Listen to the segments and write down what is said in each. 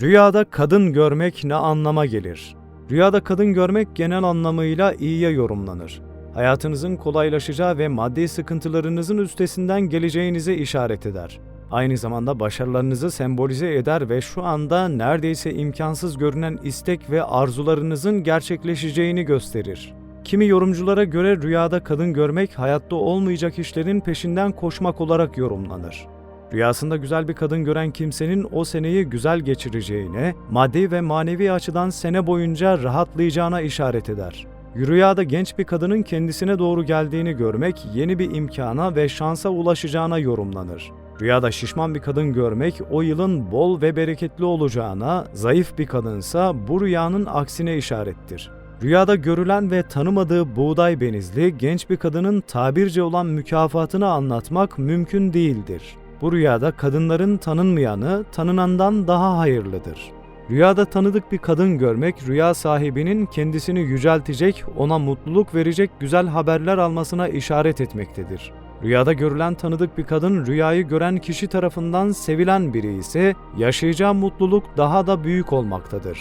Rüyada kadın görmek ne anlama gelir? Rüyada kadın görmek genel anlamıyla iyiye yorumlanır. Hayatınızın kolaylaşacağı ve maddi sıkıntılarınızın üstesinden geleceğinize işaret eder. Aynı zamanda başarılarınızı sembolize eder ve şu anda neredeyse imkansız görünen istek ve arzularınızın gerçekleşeceğini gösterir. Kimi yorumculara göre rüyada kadın görmek hayatta olmayacak işlerin peşinden koşmak olarak yorumlanır. Rüyasında güzel bir kadın gören kimsenin o seneyi güzel geçireceğine, maddi ve manevi açıdan sene boyunca rahatlayacağına işaret eder. Rüyada genç bir kadının kendisine doğru geldiğini görmek yeni bir imkana ve şansa ulaşacağına yorumlanır. Rüyada şişman bir kadın görmek o yılın bol ve bereketli olacağına, zayıf bir kadınsa bu rüyanın aksine işarettir. Rüyada görülen ve tanımadığı buğday benizli genç bir kadının tabirce olan mükafatını anlatmak mümkün değildir. Bu rüyada kadınların tanınmayanı tanınandan daha hayırlıdır. Rüyada tanıdık bir kadın görmek rüya sahibinin kendisini yüceltecek, ona mutluluk verecek güzel haberler almasına işaret etmektedir. Rüyada görülen tanıdık bir kadın rüyayı gören kişi tarafından sevilen biri ise yaşayacağı mutluluk daha da büyük olmaktadır.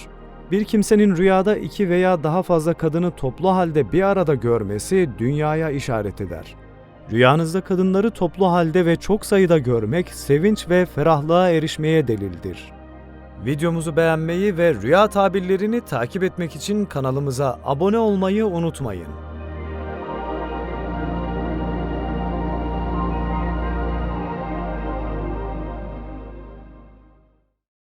Bir kimsenin rüyada iki veya daha fazla kadını toplu halde bir arada görmesi dünyaya işaret eder. Rüyanızda kadınları toplu halde ve çok sayıda görmek sevinç ve ferahlığa erişmeye delildir. Videomuzu beğenmeyi ve rüya tabirlerini takip etmek için kanalımıza abone olmayı unutmayın.